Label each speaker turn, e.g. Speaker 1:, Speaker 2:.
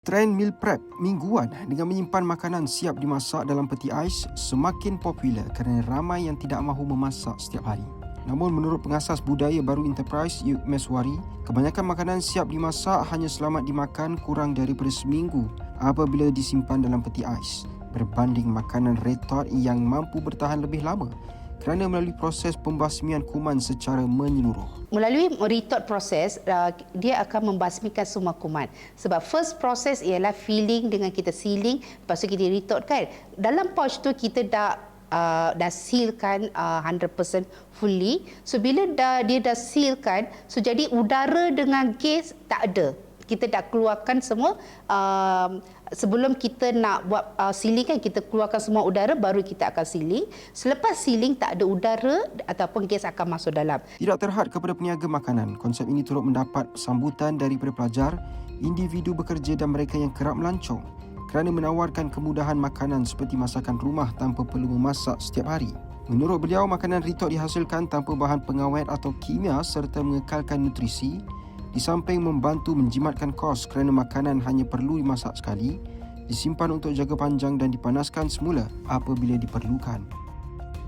Speaker 1: Trend meal prep mingguan dengan menyimpan makanan siap dimasak dalam peti ais semakin popular kerana ramai yang tidak mahu memasak setiap hari. Namun menurut pengasas budaya baru Enterprise Yuk Meswari, kebanyakan makanan siap dimasak hanya selamat dimakan kurang daripada seminggu apabila disimpan dalam peti ais berbanding makanan retot yang mampu bertahan lebih lama kerana melalui proses pembasmian kuman secara menyeluruh.
Speaker 2: Melalui retort proses, uh, dia akan membasmikan semua kuman. Sebab first proses ialah filling dengan kita sealing, lepas tu kita retort kan. Dalam pouch tu kita dah uh, dah sealkan uh, 100% fully. So bila dah dia dah sealkan, so jadi udara dengan gas tak ada kita dah keluarkan semua uh, sebelum kita nak buat uh, sealing kan kita keluarkan semua udara baru kita akan sealing selepas sealing tak ada udara ataupun gas akan masuk dalam.
Speaker 1: Tidak terhad kepada peniaga makanan, konsep ini turut mendapat sambutan daripada pelajar, individu bekerja dan mereka yang kerap melancong kerana menawarkan kemudahan makanan seperti masakan rumah tanpa perlu memasak setiap hari. Menurut beliau, makanan ritot dihasilkan tanpa bahan pengawet atau kimia serta mengekalkan nutrisi di samping membantu menjimatkan kos kerana makanan hanya perlu dimasak sekali, disimpan untuk jaga panjang dan dipanaskan semula apabila diperlukan.